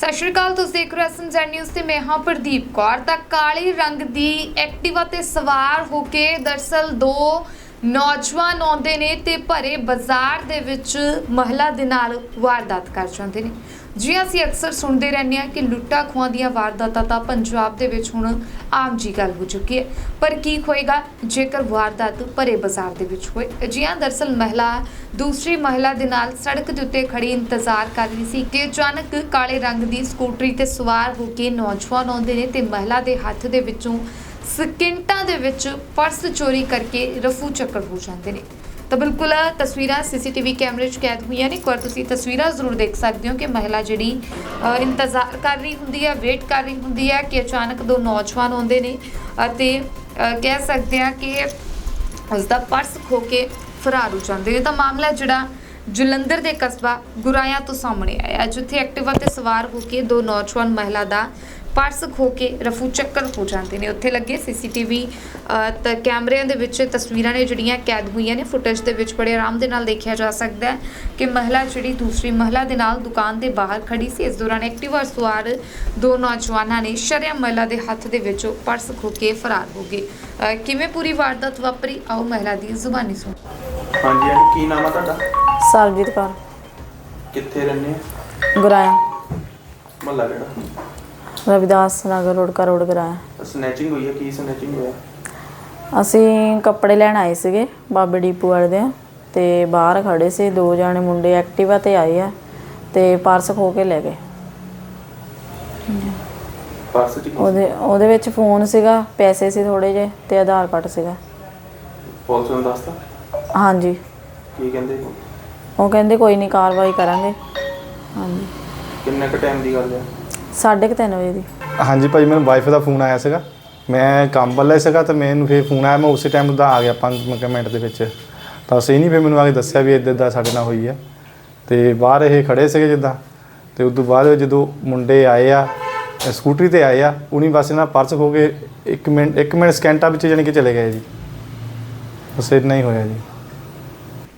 ਸਤਿ ਸ਼੍ਰੀ ਅਕਾਲ, ਤੁਸੀਂ ਦੇਖ ਰਹੇ ਹੋ ਐਸਐਮਜ਼ੈਡ ਨਿਊਜ਼ ਤੇ ਮੈਂ ਹਾਂ ਪ੍ਰਦੀਪ ਕੌਰ। ਤਾਂ ਕਾਲੇ ਰੰਗ ਦੀ ਐਕਟਿਵਾ ਤੇ ਸਵਾਰ ਹੋ ਕੇ ਦਰਸਲ ਦੋ ਨੌਜਵਾਨ ਆਉਂਦੇ ਨੇ ਤੇ ਭਰੇ ਬਾਜ਼ਾਰ ਦੇ ਵਿੱਚ ਮਹਿਲਾ ਦੇ ਨਾਲ ਵਾਰਦਾਤ ਕਰ ਜਾਂਦੇ ਨੇ। ਜੀ ਅਸੀਂ ਅਕਸਰ ਸੁਣਦੇ ਰਹਿੰਦੇ ਹਾਂ ਕਿ ਲੁੱਟਾਂ ਖੋਹਾਂ ਦੀਆਂ ਵਾਰਦਾਤਾਂ ਤਾਂ ਪੰਜਾਬ ਦੇ ਵਿੱਚ ਹੁਣ ਆਮ ਜੀ ਗੱਲ ਹੋ ਚੁੱਕੀ ਹੈ। ਪਰ ਕੀ ਹੋਏਗਾ ਜੇਕਰ ਵਾਰਦਾਤ ਭਰੇ ਬਾਜ਼ਾਰ ਦੇ ਵਿੱਚ ਹੋਏ? ਜੀ ਹਾਂ, ਦਰਸਲ ਮਹਿਲਾ, ਦੂਸਰੀ ਮਹਿਲਾ ਦੇ ਨਾਲ ਸੜਕ ਦੇ ਉੱਤੇ ਖੜੀ ਇੰਤਜ਼ਾਰ ਕਰ ਰਹੀ ਸੀ ਕਿ ਅਚਾਨਕ ਕਾਲੇ ਰੰਗ ਦੀ ਸਕੂਟਰੀ ਤੇ ਸਵਾਰ ਹੋ ਕੇ ਨੌਜਵਾਨ ਆਉਂਦੇ ਨੇ ਤੇ ਮਹਿਲਾ ਦੇ ਹੱਥ ਦੇ ਵਿੱਚੋਂ ਸਕਿੰਟਾਂ ਦੇ ਵਿੱਚ ਪਰਸ ਚੋਰੀ ਕਰਕੇ ਰਫੂ ਚੱਕਰ ਹੋ ਜਾਂਦੇ ਨੇ। ਤਾਂ ਬਿਲਕੁਲ ਤਸਵੀਰਾਂ ਸੀਸੀਟੀਵੀ ਕੈਮਰੇ 'ਚ ਕੈਦ ਹੋਈਆਂ ਨੇ। ਇੱਕ ਵਾਰ ਤੁਸੀਂ ਤਸਵੀਰਾਂ ਜ਼ਰੂਰ ਦੇਖ ਸਕਦੇ ਹੋ ਕਿ ਮਹਿਲਾ ਜਿਹੜੀ ਇੰਤਜ਼ਾਰ ਕਰ ਰਹੀ ਹੁੰਦੀ ਹੈ, ਵੇਟ ਕਰ ਰਹੀ ਹੁੰਦੀ ਹੈ ਕਿ ਅਚਾਨਕ ਦੋ ਨੌਜਵਾਨ ਆਉਂਦੇ ਨੇ ਅਤੇ ਕਹਿ ਸਕਦੇ ਹਾਂ ਕਿ ਉਸ ਦਾ ਪਰਸ ਖੋ ਕੇ ਫਰਾਰ ਹੋ ਜਾਂਦੇ ਨੇ। ਤਾਂ ਮਾਮਲਾ ਜਿਹੜਾ ਜਲੰਧਰ ਦੇ ਕਸਬਾ ਗੁਰਾਇਆ ਤੋਂ ਸਾਹਮਣੇ ਆਇਆ ਜਿੱਥੇ ਐਕਟਿਵਾ ਤੇ ਸਵਾਰ ਹੋ ਕੇ ਦੋ ਨੌਜਵਾਨ ਮਹਿਲਾ ਦਾ ਪਰਸ ਖੋ ਕੇ ਰਫੂ ਚੱਕਰ ਹੋ ਜਾਂਦੇ ਨੇ। ਉੱਥੇ ਲੱਗੇ ਸੀਸੀਟੀਵੀ ਤਾਂ ਕੈਮਰਿਆਂ ਦੇ ਵਿੱਚ ਤਸਵੀਰਾਂ ਨੇ ਜਿਹੜੀਆਂ ਕੈਦ ਹੋਈਆਂ ਨੇ। ਫੁਟੇਜ ਦੇ ਵਿੱਚ ਬੜੇ ਆਰਾਮ ਦੇ ਨਾਲ ਦੇਖਿਆ ਜਾ ਸਕਦਾ ਹੈ ਕਿ ਮਹਿਲਾ ਜਿਹੜੀ ਦੂਸਰੀ ਮਹਿਲਾ ਦੇ ਨਾਲ ਦੁਕਾਨ ਦੇ ਬਾਹਰ ਖੜੀ ਸੀ। ਇਸ ਦੌਰਾਨ ਐਕਟਿਵਾ ਸਵਾਰ ਦੋ ਨੌਜਵਾਨਾਂ ਨੇ ਸ਼ਰਮ ਮਹਿਲਾ ਦੇ ਹੱਥ ਦੇ ਵਿੱਚੋਂ ਪਰਸ ਖੋ ਕੇ ਫਰਾਰ ਹੋ ਗਏ। ਕਿਵੇਂ ਪੂਰੀ ਵਾਰਦਾਤ ਵਾਪਰੀ? ਆਓ ਮਹਿਲਾ ਦੀ ਜ਼ੁਬਾਨੀ ਸੁਣ। ਹਾਂਜੀ ਕੀ ਨਾਮ ਆ ਤੁਹਾਡਾ? ਸਰਬਜੀਤ ਕੌਰ। ਕਿੱਥੇ ਰਹਿੰਦੇ ਆ? ਗੁਰਾਇਆ। ਮਹੱਲਾ ਕਿਹੜਾ? ਰਵਿਦਾਸ ਨਗਰ ਰੋਡ ਕਾ ਰੋਡ ਕਰਾਇਆ। ਸਨੈਚਿੰਗ ਹੋਈ ਹੈ ਕੀ ਸਨੈਚਿੰਗ ਹੋਇਆ? ਅਸੀਂ ਕੱਪੜੇ ਲੈਣ ਆਏ ਸੀਗੇ ਬਾਬੇ ਡੀਪੂ ਵਾਲੇ ਦੇ। ਤੇ ਬਾਹਰ ਖੜੇ ਸੀ ਦੋ ਜਾਣੇ ਮੁੰਡੇ ਐਕਟਿਵਾ ਤੇ ਆਏ ਆ ਤੇ ਪਰਸ ਖੋ ਕੇ ਲੈ ਗਏ। ਪਰਸ ਚ ਕੀ ਉਹਦੇ ਉਹਦੇ ਵਿੱਚ ਫੋਨ ਸੀਗਾ ਪੈਸੇ ਸੀ ਥੋੜੇ ਜੇ ਤੇ ਆਧਾਰ ਕਾਰਡ ਸੀਗਾ। ਪੁਲਿਸ ਨੂੰ ਦੱਸਤਾ? ਹਾਂਜੀ। ਕੀ ਕਹਿੰਦੇ? ਉਹ ਕਹਿੰਦੇ ਕੋਈ ਨਹੀਂ ਕਾਰਵਾਈ ਕਰਾਂਗੇ। ਹਾਂਜੀ। ਕਿੰਨੇ ਕ ਟਾਈਮ ਦੀ ਗੱਲ ਹੈ? 3:30 ਵਜੇ ਦੀ। ਹਾਂਜੀ ਭਾਜੀ, ਮੈਨੂੰ ਵਾਈਫ ਦਾ ਫੋਨ ਆਇਆ ਸੀਗਾ। ਮੈਂ ਕੰਮ ਵੱਲੇ ਸੀਗਾ ਤਾਂ ਮੈਨੂੰ ਫਿਰ ਫੋਨ ਆਇਆ, ਮੈਂ ਉਸੇ ਟਾਈਮ ਦਾ ਆ ਗਿਆ ਪੰਜ ਮਿੰਟ ਦੇ ਵਿੱਚ। ਤਾਂ ਸਹੀ ਨਹੀਂ ਫਿਰ ਮੈਨੂੰ ਆ ਕੇ ਦੱਸਿਆ ਵੀ ਇਦਾਂ ਦਾ ਸਾਡੇ ਨਾਲ ਹੋਈ ਆ। ਤੇ ਬਾਹਰ ਇਹ ਖੜੇ ਸੀਗੇ ਜਿੱਦਾਂ। ਤੇ ਉਸ ਤੋਂ ਬਾਅਦ ਜਦੋਂ ਮੁੰਡੇ ਆਏ ਆ ਸਕੂਟਰੀ ਤੇ ਆਏ ਆ ਉਨੀ ਬਸ ਇਹਨਾਂ ਪਰਸ ਖੋ ਕੇ 1 ਮਿੰਟ 1 ਮਿੰਟ ਸਕਿੰਟਾਂ ਵਿੱਚ ਜਾਣੀ ਕਿ ਚਲੇ ਗਏ ਜੀ। ਬਸ ਇੰਨਾ ਹੀ ਹੋਇਆ ਜੀ।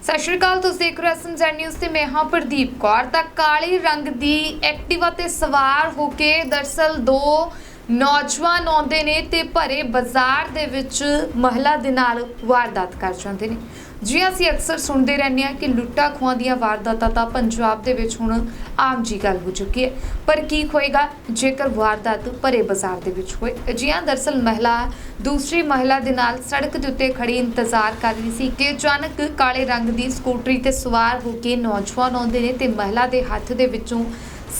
ਸਤਿ ਸ਼੍ਰੀ ਅਕਾਲ, ਤੁਸੀਂ ਦੇਖ ਰਹੇ ਹੋ ਐਸਐਮਜ਼ੈਡ ਨਿਊਜ਼ ਤੇ ਮੈਂ ਹਾਂ ਪ੍ਰਦੀਪ ਕੌਰ। ਤਾਂ ਕਾਲੇ ਰੰਗ ਦੀ ਐਕਟਿਵਾ ਤੇ ਸਵਾਰ ਹੋ ਕੇ ਦਰਸਲ ਦੋ ਨੌਜਵਾਨ ਆਉਂਦੇ ਨੇ ਤੇ ਭਰੇ ਬਾਜ਼ਾਰ ਦੇ ਵਿੱਚ ਮਹਿਲਾ ਦੇ ਨਾਲ ਵਾਰਦਾਤ ਕਰ ਜਾਂਦੇ ਨੇ। ਜੀ ਅਸੀਂ ਅਕਸਰ ਸੁਣਦੇ ਰਹਿੰਦੇ ਹਾਂ ਕਿ ਲੁੱਟਾਂ ਖੋਹਾਂ ਦੀਆਂ ਵਾਰਦਾਤਾਂ ਤਾਂ ਪੰਜਾਬ ਦੇ ਵਿੱਚ ਹੁਣ ਆਮ ਜੀ ਗੱਲ ਹੋ ਚੁੱਕੀ ਹੈ। ਪਰ ਕੀ ਹੋਏਗਾ ਜੇਕਰ ਵਾਰਦਾਤ ਭਰੇ ਬਾਜ਼ਾਰ ਦੇ ਵਿੱਚ ਹੋਏ? ਜੀ ਹਾਂ, ਦਰਸਲ ਮਹਿਲਾ, ਦੂਸਰੀ ਮਹਿਲਾ ਦੇ ਨਾਲ ਸੜਕ ਦੇ ਉੱਤੇ ਖੜੀ ਇੰਤਜ਼ਾਰ ਕਰ ਰਹੀ ਸੀ ਕਿ ਅਚਾਨਕ ਕਾਲੇ ਰੰਗ ਦੀ ਸਕੂਟਰੀ ਤੇ ਸਵਾਰ ਹੋ ਕੇ ਨੌਜਵਾਨ ਆਉਂਦੇ ਨੇ ਤੇ ਮਹਿਲਾ ਦੇ ਹੱਥ ਦੇ ਵਿੱਚੋਂ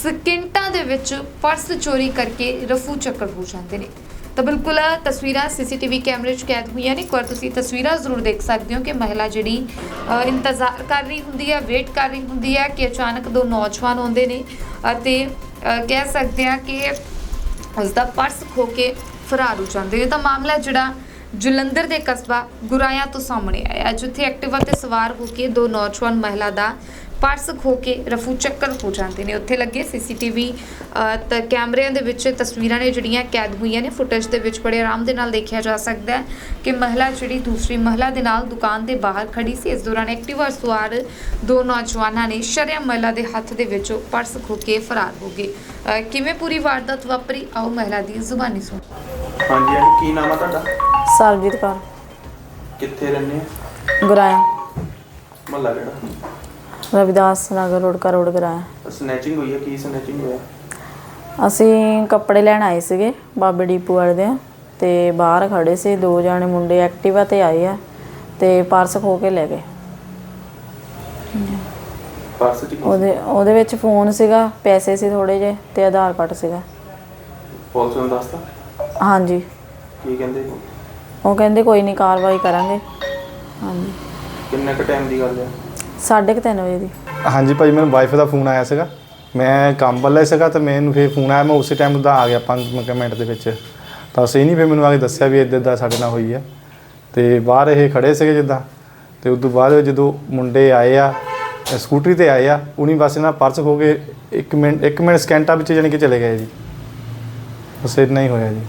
ਸਕਿੰਟਾਂ ਦੇ ਵਿੱਚ ਪਰਸ ਚੋਰੀ ਕਰਕੇ ਰਫੂ ਚੱਕਰ ਹੋ ਜਾਂਦੇ ਨੇ। ਤਾਂ ਬਿਲਕੁਲ ਤਸਵੀਰਾਂ ਸੀਸੀਟੀਵੀ ਕੈਮਰੇ 'ਚ ਕੈਦ ਹੋਈਆਂ ਨੇ। ਇੱਕ ਵਾਰ ਤੁਸੀਂ ਤਸਵੀਰਾਂ ਜ਼ਰੂਰ ਦੇਖ ਸਕਦੇ ਹੋ ਕਿ ਮਹਿਲਾ ਜਿਹੜੀ ਇੰਤਜ਼ਾਰ ਕਰ ਰਹੀ ਹੁੰਦੀ ਹੈ, ਵੇਟ ਕਰ ਰਹੀ ਹੁੰਦੀ ਹੈ ਕਿ ਅਚਾਨਕ ਦੋ ਨੌਜਵਾਨ ਆਉਂਦੇ ਨੇ ਅਤੇ ਕਹਿ ਸਕਦੇ ਹਾਂ ਕਿ ਉਸ ਦਾ ਪਰਸ ਖੋ ਕੇ ਫਰਾਰ ਹੋ ਜਾਂਦੇ ਨੇ। ਤਾਂ ਮਾਮਲਾ ਜਿਹੜਾ ਜਲੰਧਰ ਦੇ ਕਸਬਾ ਗੁਰਾਇਆ ਤੋਂ ਸਾਹਮਣੇ ਆਇਆ ਜਿੱਥੇ ਐਕਟਿਵਾ ਤੇ ਸਵਾਰ ਹੋ ਕੇ ਦੋ ਨੌਜਵਾਨ ਮਹਿਲਾ ਦਾ ਪਰਸ ਖੋ ਕੇ ਰਫੂ ਚੱਕਰ ਹੋ ਜਾਂਦੇ ਨੇ। ਉੱਥੇ ਲੱਗੇ ਸੀਸੀਟੀਵੀ ਤਾਂ ਕੈਮਰਿਆਂ ਦੇ ਵਿੱਚ ਤਸਵੀਰਾਂ ਨੇ ਜਿਹੜੀਆਂ ਕੈਦ ਹੋਈਆਂ ਨੇ। ਫੁਟੇਜ ਦੇ ਵਿੱਚ ਬੜੇ ਆਰਾਮ ਦੇ ਨਾਲ ਦੇਖਿਆ ਜਾ ਸਕਦਾ ਹੈ ਕਿ ਮਹਿਲਾ ਜਿਹੜੀ ਦੂਸਰੀ ਮਹਿਲਾ ਦੇ ਨਾਲ ਦੁਕਾਨ ਦੇ ਬਾਹਰ ਖੜੀ ਸੀ। ਇਸ ਦੌਰਾਨ ਐਕਟਿਵਾ ਸਵਾਰ ਦੋ ਨੌਜਵਾਨਾਂ ਨੇ ਸ਼ਰਮ ਮਹਿਲਾ ਦੇ ਹੱਥ ਦੇ ਵਿੱਚੋਂ ਪਰਸ ਖੋ ਕੇ ਫਰਾਰ ਹੋ ਗਏ। ਕਿਵੇਂ ਪੂਰੀ ਵਾਰਦਾਤ ਵਾਪਰੀ? ਆਓ ਮਹਿਲਾ ਦੀ ਜ਼ੁਬਾਨੀ ਸੁਣ। ਹਾਂਜੀ ਆਂਟੀ ਕੀ ਨਾਮ ਆ ਤੁਹਾਡਾ? ਸਰਬਜੀਤ ਕੌਰ। ਕਿੱਥੇ ਰਹਿੰਦੇ ਆ? ਗੁਰਾਇਆ। ਮਹੱਲਾ ਕਿਹੜਾ? ਰਵਿਦਾਸ ਨਗਰ ਰੋਡ ਕਾ ਰੋਡ ਕਰਾਇਆ। ਸਨੈਚਿੰਗ ਹੋਈ ਹੈ ਕੀ ਸਨੈਚਿੰਗ ਹੋਇਆ? ਅਸੀਂ ਕੱਪੜੇ ਲੈਣ ਆਏ ਸੀਗੇ ਬਾਬੇ ਡੀਪੂ ਵਾਲੇ ਦੇ। ਤੇ ਬਾਹਰ ਖੜੇ ਸੀ ਦੋ ਜਾਣੇ ਮੁੰਡੇ ਐਕਟਿਵਾ ਤੇ ਆਏ ਆ ਤੇ ਪਰਸ ਖੋ ਕੇ ਲੈ ਗਏ। ਪਰਸ ਚ ਕੀ ਉਹਦੇ ਉਹਦੇ ਵਿੱਚ ਫੋਨ ਸੀਗਾ ਪੈਸੇ ਸੀ ਥੋੜੇ ਜੇ ਤੇ ਆਧਾਰ ਕਾਰਡ ਸੀਗਾ। ਪੁਲਿਸ ਨੂੰ ਦੱਸਤਾ? ਹਾਂਜੀ। ਕੀ ਕਹਿੰਦੇ? ਉਹ ਕਹਿੰਦੇ ਕੋਈ ਨਹੀਂ ਕਾਰਵਾਈ ਕਰਾਂਗੇ। ਹਾਂਜੀ। ਕਿੰਨੇ ਕ ਟਾਈਮ ਦੀ ਗੱਲ ਹੈ 3:30 ਵਜੇ ਦੀ। ਹਾਂਜੀ ਭਾਜੀ, ਮੈਨੂੰ ਵਾਈਫ ਦਾ ਫੋਨ ਆਇਆ ਸੀਗਾ। ਮੈਂ ਕੰਮ ਵੱਲੇ ਸੀਗਾ ਤੇ ਮੈਨੂੰ ਫਿਰ ਫੋਨ ਆਇਆ, ਮੈਂ ਉਸੇ ਟਾਈਮ ਉਹਦਾ ਆ ਗਿਆ 5 ਮਿੰਟ ਦੇ ਵਿੱਚ। ਤਾਂ ਉਸੇ ਨਹੀਂ ਫਿਰ ਮੈਨੂੰ ਆ ਕੇ ਦੱਸਿਆ ਵੀ ਇੱਦਾਂ ਦਾ ਸਾਡੇ ਨਾਲ ਹੋਈ ਆ। ਤੇ ਬਾਹਰ ਇਹ ਖੜੇ ਸੀਗੇ ਜਿੱਦਾਂ। ਤੇ ਉਸ ਤੋਂ ਬਾਅਦ ਜਦੋਂ ਮੁੰਡੇ ਆਏ ਆ ਸਕੂਟਰੀ ਤੇ ਆਏ ਆ ਉਨੀ ਬਸ ਇਹਨਾਂ ਪਰਸ ਹੋ ਕੇ 1 ਮਿੰਟ 1 ਮਿੰਟ ਸਕੈਂਟਾ ਵਿੱਚ ਜਾਨੀ ਕਿ ਚਲੇ ਗਏ ਜੀ। ਬਸ ਇੰਨਾ ਹੀ ਹੋਇਆ ਜੀ।